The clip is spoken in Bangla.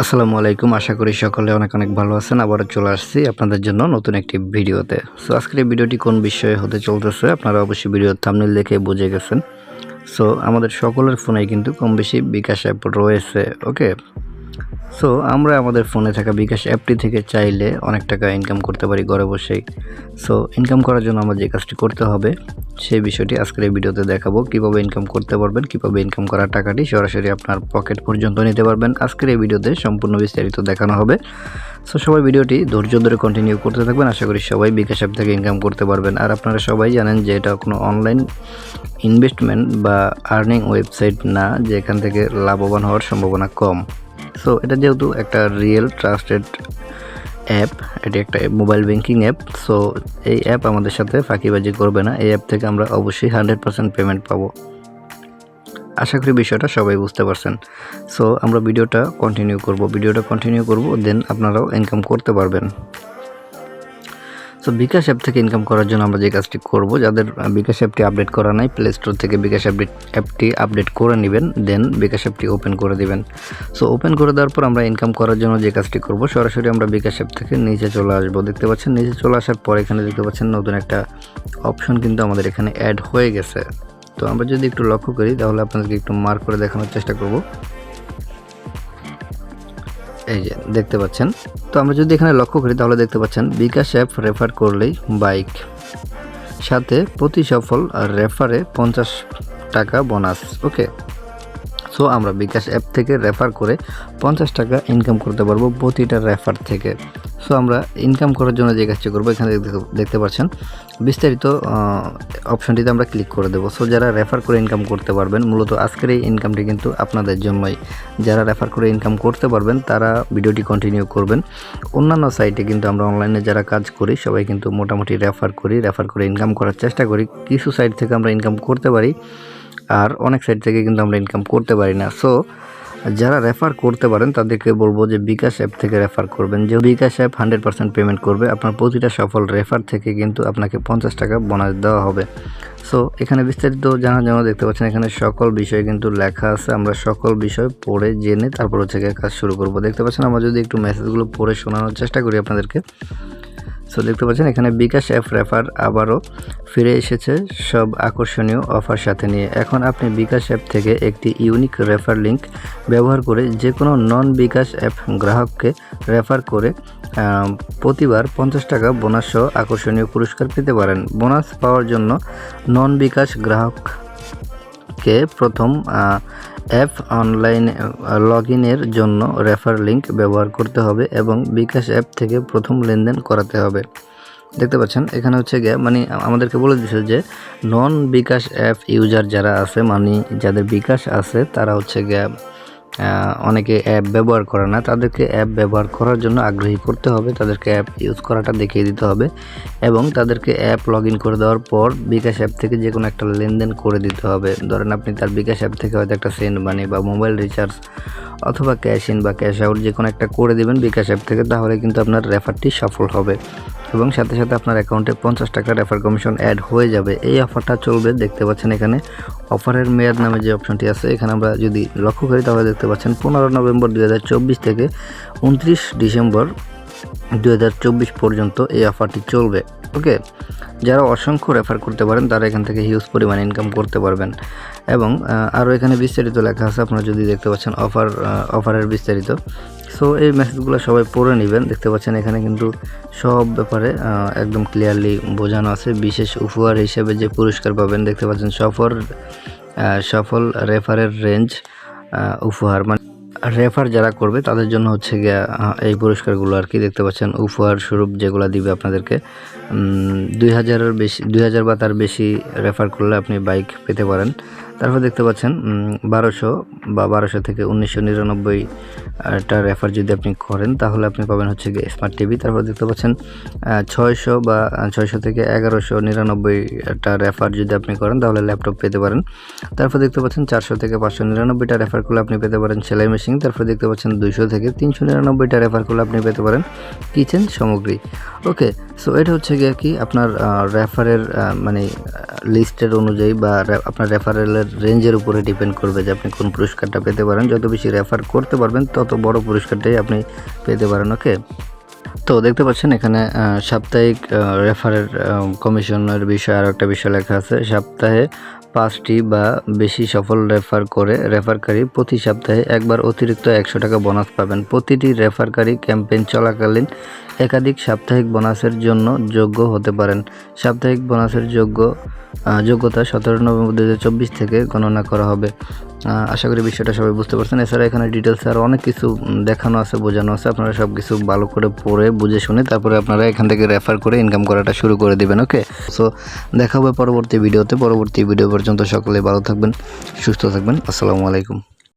আসসালামু আলাইকুম। আশা করি সকলে অনেক অনেক ভালো আছেন। আবারও চলে আসছি আপনাদের জন্য নতুন একটি ভিডিওতে। সো আজকের ভিডিওটি কোন বিষয়ে হতে চলতেছে আপনারা অবশ্যই ভিডিওর থামনিল দেখে বুঝে গেছেন। সো আমাদের সকলের ফোনে কিন্তু কম বেশি বিকাশ অ্যাপ রয়েছে ওকে সো আমরা আমাদের ফোনে থাকা বিকাশ অ্যাপটি থেকে চাইলে অনেক টাকা ইনকাম করতে পারি ঘরে বসেই। সো ইনকাম করার জন্য আমার যে কাজটি করতে হবে, সেই বিষয়টি আজকের এই ভিডিওতে দেখাবো। কীভাবে ইনকাম করতে পারবেন, কীভাবে ইনকাম করার টাকাটি সরাসরি আপনার পকেট পর্যন্ত নিতে পারবেন। আজকের এই ভিডিওতে সম্পূর্ণ বিস্তারিত দেখানো হবে। সো সবাই ভিডিওটি ধৈর্য ধরে কন্টিনিউ করতে থাকবেন। আশা করি সবাই বিকাশ অ্যাপ থেকে ইনকাম করতে পারবেন। আর আপনারা সবাই জানেন যে এটা কোনো অনলাইন ইনভেস্টমেন্ট বা আর্নিং ওয়েবসাইট না যে এখান থেকে লাভবান হওয়ার সম্ভাবনা কম। সো এটা যেহেতু একটা রিয়েল ট্রাস্টেড অ্যাপ এটি একটা মোবাইল ব্যাঙ্কিং অ্যাপ সো এই অ্যাপ আমাদের সাথে ফাঁকিবাজি করবে না। এই অ্যাপ থেকে আমরা অবশ্যই হান্ড্রেড পার্সেন্ট পেমেন্ট পাব। আশা করি বিষয়টা সবাই বুঝতে পারছেন। সো আমরা ভিডিওটা কন্টিনিউ করব। ভিডিওটা কন্টিনিউ করব দেন আপনারাও ইনকাম করতে পারবেন। সো বিকাশ অ্যাপ থেকে ইনকাম করার জন্য আমরা যে কাজটি করব, যাদের বিকাশ অ্যাপটি আপডেট করা নাই প্লে স্টোর থেকে বিকাশ আপডেট অ্যাপটি আপডেট করে নেবেন দেন বিকাশ অ্যাপটি ওপেন করে দিবেন। সো ওপেন করে দেওয়ার পর আমরা ইনকাম করার জন্য যে কাজটি করব, সরাসরি আমরা বিকাশ অ্যাপ থেকে নিচে চলে আসব। দেখতে পাচ্ছেন, নিচে চলে আসার পর এখানে দেখতে পাচ্ছেন নতুন একটা অপশন কিন্তু আমাদের এখানে অ্যাড হয়ে গেছে। তো আমরা যদি একটু লক্ষ্য করি, তাহলে আপনাদেরকে একটু মার্ক করে দেখানোর চেষ্টা করব। এই যে, দেখতে পাচ্ছেন। তো আমরা যদি এখানে লক্ষ্য করি, তাহলে দেখতে পাচ্ছেন, বিকাশ অ্যাপ রেফার করলেই বাইক সাথে প্রতি সফল রেফারে পঞ্চাশ টাকা বোনাস ওকে সো আমরা বিকাশ অ্যাপ থেকে রেফার করে পঞ্চাশ টাকা ইনকাম করতে পারব প্রতিটা রেফার থেকে। সো আমরা ইনকাম করার জন্য যে কাজটি করব, এখানে দেখতে- পাচ্ছেন। বিস্তারিত অপশনটিতে আমরা ক্লিক করে দেবো। সো যারা রেফার করে ইনকাম করতে পারবেন, মূলত আজকের এই ইনকামটি কিন্তু আপনাদের জন্যই। যারা রেফার করে ইনকাম করতে পারবেন, তারা ভিডিওটি কন্টিনিউ করবেন। অন্যান্য সাইটে কিন্তু আমরা অনলাইনে যারা কাজ করি, সবাই কিন্তু মোটামুটি রেফার করি রেফার করে ইনকাম করার চেষ্টা করি। কিছু সাইট থেকে আমরা ইনকাম করতে পারি, আর অনেক সাইট থেকে কিন্তু আমরা ইনকাম করতে পারি না। সো যারা রেফার করতে পারেন, তাদেরকে বলব যে বিকাশ অ্যাপ থেকে রেফার করবেন। যে bKash app hundred percent payment করবে, আপনার প্রতিটা সফল রেফার থেকে কিন্তু আপনাকে পঞ্চাশ টাকা বোনাস দেওয়া হবে। সো এখানে বিস্তারিত জানার জন্য দেখতে পাচ্ছেন, এখানে সকল বিষয় কিন্তু লেখা আছে। আমরা সকল বিষয় পড়ে, জেনে তারপর হচ্ছে কাজ শুরু করব। দেখতে পাচ্ছেন, আমরা যদি একটু মেসেজগুলো পড়ে শোনানোর চেষ্টা করি আপনাদেরকে। সো দেখতে পাচ্ছেন, এখানে বিকাশ অ্যাপ রেফার আবারও ফিরে এসেছে সব আকর্ষণীয় অফার সাথে নিয়ে। এখন আপনি বিকাশ অ্যাপ থেকে একটি ইউনিক রেফার লিংক ব্যবহার করে যে কোনো নন বিকাশ অ্যাপ গ্রাহককে রেফার করে প্রতিবার পঞ্চাশ টাকা বোনাস সহ আকর্ষণীয় পুরস্কার পেতে পারেন। বোনাস পাওয়ার জন্য নন বিকাশ গ্রাহককে প্রথম অ্যাপ অনলাইন লগ ইনের জন্য রেফার লিঙ্ক ব্যবহার করতে হবে এবং বিকাশ অ্যাপ থেকে প্রথম লেনদেন করাতে হবে। দেখতে পাচ্ছেন, এখানে হচ্ছে গিয়ে মানে আমাদেরকে বলে দিচ্ছে যে নন বিকাশ অ্যাপ ইউজার যারা আছে মানে যাদের বিকাশ আছে, তারা হচ্ছে গিয়ে অনেকে অ্যাপ ব্যবহার করে না। তাদেরকে অ্যাপ ব্যবহার করার জন্য আগ্রহী করতে হবে। তাদেরকে অ্যাপ ইউজ করাটা দেখিয়ে দিতে হবে এবং তাদেরকে অ্যাপ লগ করে দেওয়ার পর বিকাশ অ্যাপ থেকে যে কোনো একটা লেনদেন করে দিতে হবে। ধরেন আপনি তার বিকাশ অ্যাপ থেকে হয়তো একটা সেন্ড মানি বা মোবাইল রিচার্জ অথবা ক্যাশ ইন বা ক্যাশ আউট যে কোনো একটা করে দেবেন বিকাশ অ্যাপ থেকে, তাহলে কিন্তু আপনার রেফারটি সফল হবে। এবং সাথে সাথে আপনার অ্যাকাউন্টে পঞ্চাশ টাকা রেফার কমিশন অ্যাড হয়ে যাবে। এই অফারটা চলবে, দেখতে পাচ্ছেন এখানে অফারের মেয়াদ নামে যে অপশনটি আছে, এখানে আমরা যদি লক্ষ্য করি তাহলে দেখতে পাচ্ছেন পনেরো নভেম্বর দু হাজার চব্বিশ থেকে উনত্রিশ ডিসেম্বর দু হাজার চব্বিশ পর্যন্ত এই অফারটি চলবে। ওকে যারা অসংখ্য রেফার করতে পারেন, তারা এখান থেকে হিউজ পরিমাণ ইনকাম করতে পারবেন। এবং আরও এখানে বিস্তারিত লেখা আছে, আপনারা যদি দেখতে পাচ্ছেন অফার অফারের বিস্তারিত। সো এই মেসেজগুলো সবাই পড়ে নেবেন। দেখতে পাচ্ছেন এখানে কিন্তু সব ব্যাপারে একদম ক্লিয়ারলি বোঝানো আছে। বিশেষ উপহার হিসেবে যে পুরস্কার পাবেন, দেখতে পাচ্ছেন সফর সফল রেফারের রেঞ্জ উপহার। মানে রেফার যারা করবে, তাদের জন্য হচ্ছে গিয়া এই পুরস্কারগুলো আর কি দেখতে পাচ্ছেন। উপহার স্বরূপ যেগুলো দিবে আপনাদেরকে দুই হাজারের বেশি, দুই হাজার বা তার বেশি রেফার করলে আপনি বাইক পেতে পারেন। তারপর দেখতে পাচ্ছেন বারোশো বা বারোশো থেকে উনিশশো নিরানব্বইটা রেফার যদি আপনি করেন, তাহলে আপনি পাবেন হচ্ছে গিয়ে স্মার্ট টিভি তারপর দেখতে পাচ্ছেন ছয়শো বা ছয়শো থেকে এগারোশো নিরানব্বইটা রেফার যদি আপনি করেন, তাহলে ল্যাপটপ পেতে পারেন। তারপর দেখতে পাচ্ছেন, চারশো থেকে পাঁচশো নিরানব্বইটা রেফার করলে আপনি পেতে পারেন সেলাই মেশিন তারপর দেখতে পাচ্ছেন, দুইশো থেকে তিনশো নিরানব্বইটা রেফার করলে আপনি পেতে পারেন কিচেন সামগ্রী। ওকে সো এটা হচ্ছে গিয়ে কি আপনার রেফারের মানে লিস্টের অনুযায়ী বা আপনার রেফারেলের রেঞ্জের উপরে ডিপেন্ড করবে যে আপনি কোন পুরস্কারটা পেতে পারেন। যত বেশি রেফার করতে পারবেন, তত বড় পুরস্কারটাই আপনি পেতে পারেন, ওকে? তো দেখতে পাচ্ছেন এখানে সাপ্তাহিক রেফারের কমিশনের বিষয়ে আরও একটা বিষয় লেখা আছে। সপ্তাহে পাঁচটি বা বেশি সফল রেফার করে রেফারকারী প্রতি সপ্তাহে একবার অতিরিক্ত একশো টাকা বোনাস পাবেন। প্রতিটি রেফারকারী ক্যাম্পেইন চলাকালীন একাধিক সাপ্তাহিক বোনাসের জন্য যোগ্য হতে পারেন। সাপ্তাহিক বোনাসের যোগ্য যোগ্যতা সতেরো নভেম্বর দু হাজার চব্বিশ থেকে গণনা করা হবে। আশা করি বিষয়টা সবাই বুঝতে পারছেন। এছাড়া এখানে ডিটেলস আর অনেক কিছু দেখানো আছে, বোঝানো আছে। আপনারা সব কিছু ভালো করে পড়ে, বুঝে শুনে তারপরে আপনারা এখান থেকে রেফার করে ইনকাম করাটা শুরু করে দেবেন ওকে সো দেখা হবে পরবর্তী ভিডিওতে পরবর্তী ভিডিও পর্যন্ত সকলে ভালো থাকবেন, সুস্থ থাকবেন। আসসালামু আলাইকুম।